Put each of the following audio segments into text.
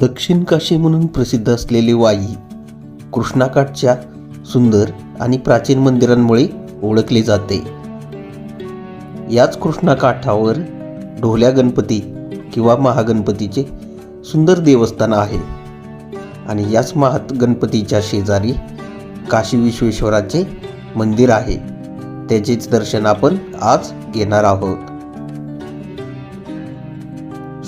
दक्षिण काशी म्हणून प्रसिद्ध असलेली वाई कृष्णाकाठच्या सुंदर आणि प्राचीन मंदिरांमुळे ओळखली जाते. याच कृष्णाकाठावर ढोल्या गणपती किंवा महागणपतीचे सुंदर देवस्थान आहे. आणि याच महात गणपतीच्या शेजारी काशी विश्वेश्वराचे मंदिर आहे. त्याचेच दर्शन आपण आज घेणार आहोत.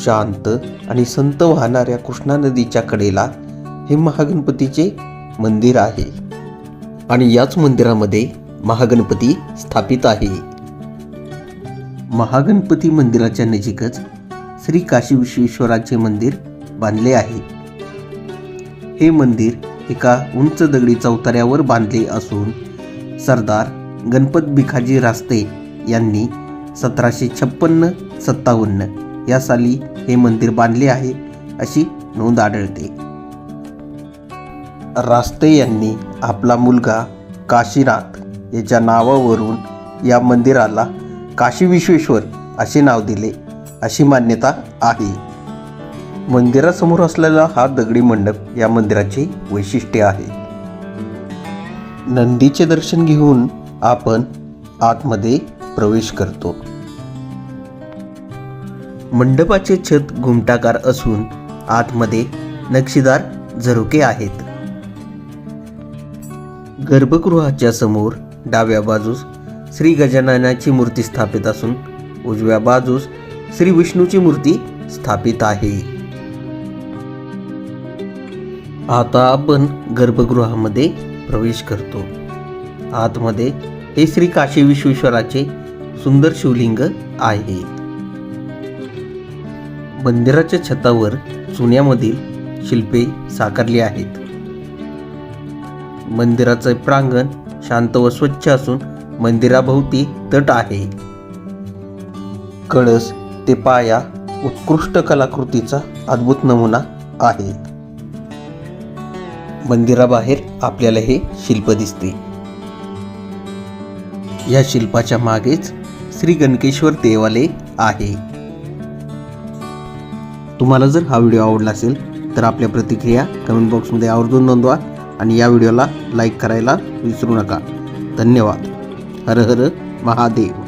शांत आणि संत वाहणाऱ्या कृष्णा नदीच्या कडेला हे महागणपतीचे मंदिर आहे. आणि याच मंदिरामध्ये महागणपती स्थापित आहे. महागणपती मंदिराच्या नजीकच श्री काशी विश्वेश्वराचे मंदिर बांधले आहे. हे मंदिर एका उंच दगडी चौताऱ्यावर बांधले असून सरदार गणपत भिकाजी रास्ते यांनी सतराशे छप्पन्न सत्तावन्न या साली हे मंदिर बांधले आहे अशी नोंद आढळते. रास्ते यांनी आपला मुलगा काशीनाथ याच्या नावावरून या मंदिराला काशी विश्वेश्वर असे नाव दिले अशी मान्यता आहे. मंदिरासमोर असलेला हा दगडी मंडप या मंदिराचे वैशिष्ट्य आहे. नंदीचे दर्शन घेऊन आपण आतमध्ये प्रवेश करतो. मंडपाचे छत घुमटाकार असून आतमध्ये नक्षीदार झरोके आहेत. गर्भगृहाच्या समोर डाव्या बाजूस श्री गजाननाची मूर्ती स्थापित असून उजव्या बाजूस श्री विष्णूची मूर्ती स्थापित आहे. आता आपण गर्भगृहामध्ये प्रवेश करतो. आतमध्ये हे श्री काशी विश्वेश्वराचे सुंदर शिवलिंग आहे. मंदिराच्या छतावर चुन्यामधील शिल्पे साकारली आहेत. मंदिराचे प्रांगण शांत व स्वच्छ असून मंदिराभोवती तट आहे. कळस ते पाया उत्कृष्ट कलाकृतीचा अद्भुत नमुना आहे. मंदिराबाहेर आपल्याला हे शिल्प दिसते. या शिल्पाच्या मागेच श्री गणकेश्वर देवालय आहे. तुम्हाला जर हा व्हिडिओ आवडला असेल तर आपल्या प्रतिक्रिया कमेंट बॉक्समध्ये आवर्जून नोंदवा आणि या व्हिडिओला लाईक करायला विसरू नका. धन्यवाद. हर हर महादेव.